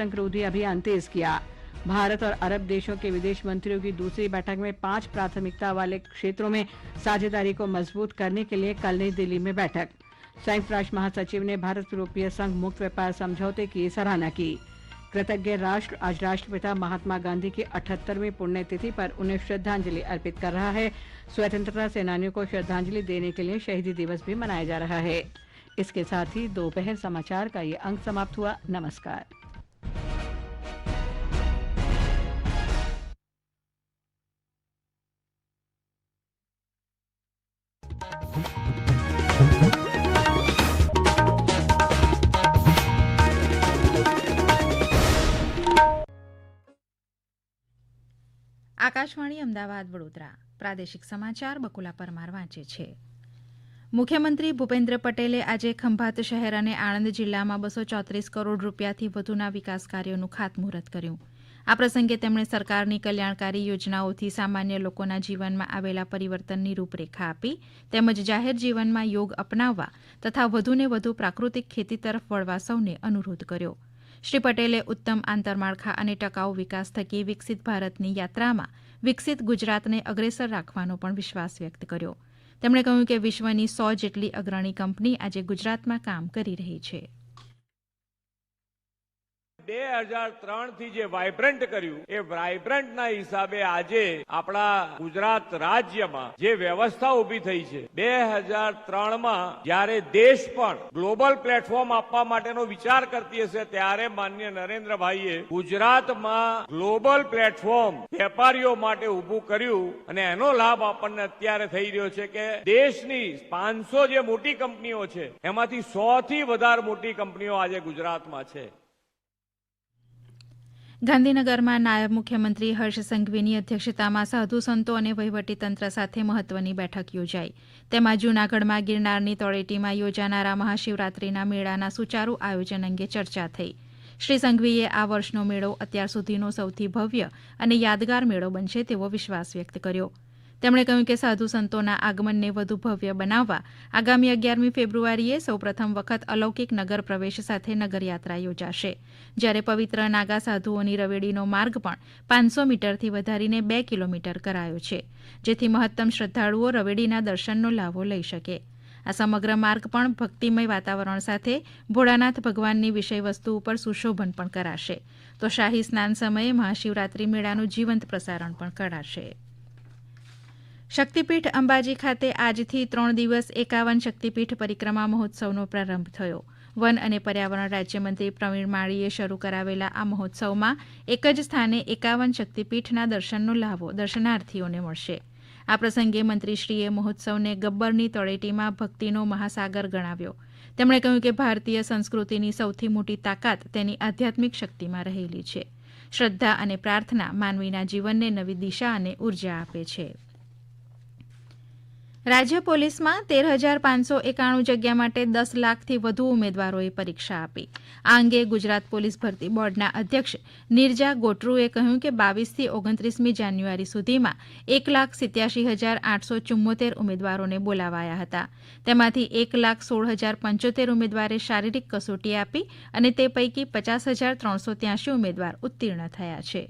आतंकरोधी अभियान तेज किया। भारत और अरब देशों के विदेश मंत्रियों की दूसरी बैठक में पाँच प्राथमिकता वाले क्षेत्रों में साझेदारी को मज़बूत करने के लिए कल नई दिल्ली में बैठक। संयुक्त राष्ट्र महासचिव ने भारत यूरोपीय संघ मुक्त व्यापार समझौते की सराहना की। कृतज्ञ राष्ट्र, आज राष्ट्रपिता महात्मा गांधी की अठहत्तरवीं पुण्यतिथि पर उन्हें श्रद्धांजलि अर्पित कर रहा है। स्वतंत्रता सेनानियों को श्रद्धांजलि देने के लिए शहीदी दिवस भी मनाया जा रहा है। इसके साथ ही दोपहर समाचार का ये अंक समाप्त हुआ। नमस्कार। આકાશવાણી અમદાવાદ, વડોદરા. પ્રાદેશિક સમાચાર બકુલા પરમાર વાંચે છે. મુખ્યમંત્રી ભૂપેન્દ્ર પટેલે આજે ખંભાત શહેર અને આણંદ જિલ્લામાં બસો ચોત્રીસ કરોડ રૂપિયાથી વધુના વિકાસ કાર્યોનું ખાતમુહૂર્ત કર્યું. આ પ્રસંગે તેમણે સરકારની કલ્યાણકારી યોજનાઓથી સામાન્ય લોકોના જીવનમાં આવેલા પરિવર્તનની રૂપરેખા આપી, તેમજ જાહેર જીવનમાં યોગ અપનાવવા તથા વધુને વધુ પ્રાકૃતિક ખેતી તરફ વળવા સૌને અનુરોધ કર્યો. શ્રી પટેલે ઉત્તમ આંતરમાળખા અને ટકાઉ વિકાસ થકી વિકસિત ભારતની યાત્રામાં વિકસિત ગુજરાતને અગ્રેસર રાખવાનો પણ વિશ્વાસ વ્યક્ત કર્યો. તેમણે કહ્યું કે વિશ્વની સો જેટલી અગ્રણી કંપની આજે ગુજરાતમાં કામ કરી રહી છે. બે હજાર ત્રણથી જે વાયબ્રન્ટ કર્યું, એ વાયબ્રન્ટ ના હિસાબે આજે આપણા ગુજરાત રાજ્યમાં જે વ્યવસ્થા ઊભી થઈ છે. બે હજાર ત્રણમાં જયારે દેશ પણ ગ્લોબલ પ્લેટફોર્મ આપવા માટેનો વિચાર કરતી હશે, ત્યારે માન્ય નરેન્દ્રભાઈએ ગુજરાતમાં ગ્લોબલ પ્લેટફોર્મ વેપારીઓ માટે ઉભું કર્યું અને એનો લાભ આપણને અત્યારે થઈ રહ્યો છે કે દેશની પાંચસો જે મોટી કંપનીઓ છે, એમાંથી સો થી વધારે મોટી કંપનીઓ આજે ગુજરાતમાં છે. ગાંધીનગરમાં નાયબ મુખ્યમંત્રી હર્ષ સંઘવીની અધ્યક્ષતામાં સાધુ સંતો અને વહીવટીતંત્ર સાથે મહત્વની બેઠક યોજાઈ. તેમાં જૂનાગઢમાં ગિરનારની તળેટીમાં યોજાનારા મહાશિવરાત્રીના મેળાના સુચારુ આયોજન અંગે ચર્ચા થઈ. શ્રી સંઘવીએ આ વર્ષનો મેળો અત્યાર સુધીનો સૌથી ભવ્ય અને યાદગાર મેળો બનશે તેવો વિશ્વાસ વ્યક્ત કર્યો. તેમણે કહ્યું કે સાધુ સંતોના આગમનને વધુ ભવ્ય બનાવવા આગામી અગિયારમી ફેબ્રુઆરીએ સૌપ્રથમ વખત અલૌકિક નગર પ્રવેશ સાથે નગરયાત્રા યોજાશે. જ્યારે પવિત્ર નાગા સાધુઓની રવેડીનો માર્ગ પણ પાંચસો મીટરથી વધારીને બે કિલોમીટર કરાયો છે, જેથી મહત્તમ શ્રદ્ધાળુઓ રવેડીના દર્શનનો લાભો લઈ શકે. આ સમગ્ર માર્ગ પણ ભક્તિમય વાતાવરણ સાથે ભોળાનાથ ભગવાનની વિષય વસ્તુ ઉપર સુશોભન પણ કરાશે. તો શાહી સ્નાન સમયે મહાશિવરાત્રી મેળાનું જીવંત પ્રસારણ પણ કરાશે. શક્તિપીઠ અંબાજી ખાતે આજથી ત્રણ દિવસ એકાવન શક્તિપીઠ પરિક્રમા મહોત્સવનો પ્રારંભ થયો. વન અને પર્યાવરણ રાજ્યમંત્રી પ્રવીણ માળીએ શરૂ કરાવેલા આ મહોત્સવમાં એક જ સ્થાને એકાવન શક્તિપીઠના દર્શનનો લાભો દર્શનાર્થીઓને મળશે. આ પ્રસંગે મંત્રીશ્રીએ મહોત્સવને ગબ્બરની તળેટીમાં ભક્તિનો મહાસાગર ગણાવ્યો. તેમણે કહ્યું કે ભારતીય સંસ્કૃતિની સૌથી મોટી તાકાત તેની આધ્યાત્મિક શક્તિમાં રહેલી છે. શ્રદ્ધા અને પ્રાર્થના માનવીના જીવનને નવી દિશા અને ઊર્જા આપે છે. રાજ્ય પોલીસમાં તેર હજાર પાંચસો એકાણું જગ્યા માટે દસ લાખથી વધુ ઉમેદવારોએ પરીક્ષા આપી. આ અંગે ગુજરાત પોલીસ ભરતી બોર્ડના અધ્યક્ષ નિરજા ગોટરુએ કહ્યું કે બાવીસથી ઓગણત્રીસમી જાન્યુઆરી સુધીમાં એક લાખ સિત્યાસી હજાર આઠસો ચુમ્મોતેર ઉમેદવારોને બોલાવાયા હતા. તેમાંથી એક લાખ સોળ હજાર પંચોતેર ઉમેદવારે શારીરિક કસોટી આપી અને તે પૈકી પચાસ હજાર ત્રણસો ત્યાંશી ઉમેદવાર ઉત્તીર્ણ થયા છે.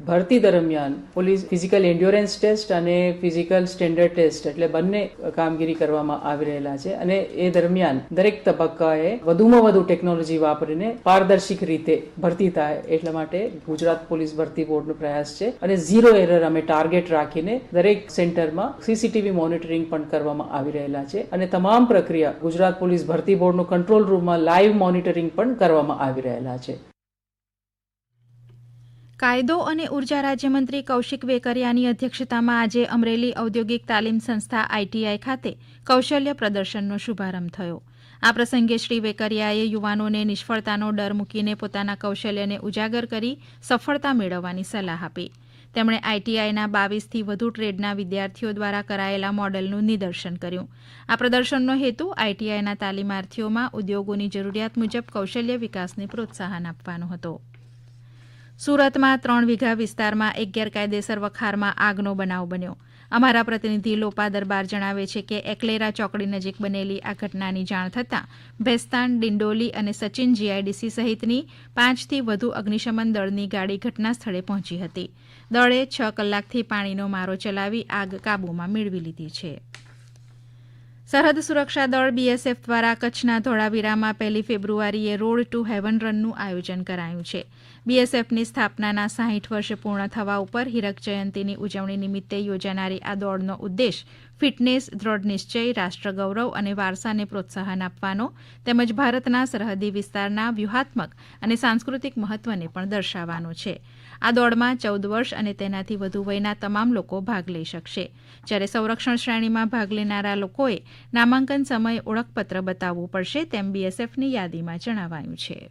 ભરતી દરમિયાન પોલીસ ફિઝિકલ એન્ડ્યોરન્સ ટેસ્ટ અને ફિઝિકલ સ્ટેન્ડર્ડ ટેસ્ટ એટલે બંને કામગીરી કરવામાં આવી રહેલા છે અને એ દરમિયાન દરેક તબક્કાએ વધુમાં વધુ ટેકનોલોજી વાપરીને પારદર્શિક રીતે ભરતી થાય એટલા માટે ગુજરાત પોલીસ ભરતી બોર્ડનો પ્રયાસ છે અને ઝીરો એરર અમે ટાર્ગેટ રાખીને દરેક સેન્ટરમાં સીસીટીવી મોનિટરિંગ પણ કરવામાં આવી રહેલા છે અને તમામ પ્રક્રિયા ગુજરાત પોલીસ ભરતી બોર્ડનો કંટ્રોલ રૂમમાં લાઈવ મોનિટરિંગ પણ કરવામાં આવી રહેલા છે. કાયદો અને ઊર્જા રાજ્યમંત્રી કૌશિક વેકરિયાની અધ્યક્ષતામાં આજે અમરેલી ઔદ્યોગિક તાલીમ સંસ્થા આઈટીઆઈ ખાતે કૌશલ્ય પ્રદર્શનનો શુભારંભ થયો. આ પ્રસંગે શ્રી વેકરિયાએ યુવાનોને નિષ્ફળતાનો ડર મૂકીને પોતાના કૌશલ્યને ઉજાગર કરી સફળતા મેળવવાની સલાહ આપી. તેમણે આઈટીઆઈના બાવીસથી વધુ ટ્રેડના વિદ્યાર્થીઓ દ્વારા કરાયેલા મોડલનું નિદર્શન કર્યું. આ પ્રદર્શનનો હેતુ આઈટીઆઈના તાલીમાર્થીઓમાં ઉદ્યોગોની જરૂરિયાત મુજબ કૌશલ્ય વિકાસને પ્રોત્સાહન આપવાનો હતો. સુરતમાં ત્રણ વીઘા વિસ્તારમાં એક ગેરકાયદેસર વખારમાં આગનો બનાવ બન્યો. અમારા પ્રતિનિધિ લોપા દરબાર જણાવે છે કે એકલેરા ચોકડી નજીક બનેલી આ ઘટનાની જાણ થતાં ભેસ્તાન, ડિંડોલી અને સચિન જીઆઈડીસી સહિતની પાંચથી વધુ અગ્નિશમન દળની ગાડી ઘટના સ્થળે પહોંચી હતી. દળે છ કલાકથી પાણીનો મારો ચલાવી આગ કાબૂમાં મેળવી લીધી છે. સરહદ સુરક્ષા દળ બીએસએફ દ્વારા કચ્છના ધોળાવીરામાં પહેલી ફેબ્રુઆરીએ રોડ ટુ હેવન રનનું આયોજન કરાયું છે. બીએસએફની સ્થાપનાના સાહીઠ વર્ષ પૂર્ણ થવા ઉપર હીરક જયંતીની ઉજવણી નિમિત્તે યોજાનારી આ દોડનો ઉદ્દેશ ફિટનેસ દ્રઢ નિશ્ચય, રાષ્ટ્રગૌરવ અને વારસાને પ્રોત્સાહન આપવાનો તેમજ ભારતના સરહદી વિસ્તારના વ્યૂહાત્મક અને સાંસ્કૃતિક મહત્વને પણ દર્શાવવાનો છે. આ દોડમાં ચૌદ વર્ષ અને તેનાથી વધુ વયના તમામ લોકો ભાગ લઈ શકશે. જ્યારે સંરક્ષણ શ્રેણીમાં ભાગ લેનારા લોકોએ નામાંકન સમયે ઓળખપત્ર બતાવવું પડશે તેમ બીએસએફની યાદીમાં જણાવાયું છે.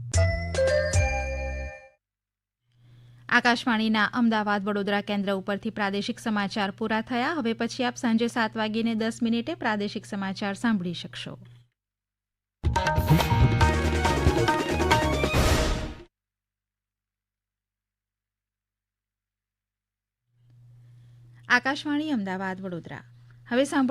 આકાશવાણીના અમદાવાદ વડોદરા કેન્દ્ર ઉપરથી પ્રાદેશિક સમાચાર પૂરા થયા. હવે પછી આપ સાંજે સાત વાગીને દસ મિનિટે પ્રાદેશિક સમાચાર સાંભળી શકશો. આકાશવાણી અમદાવાદ વડોદરા. હવે સાંભળ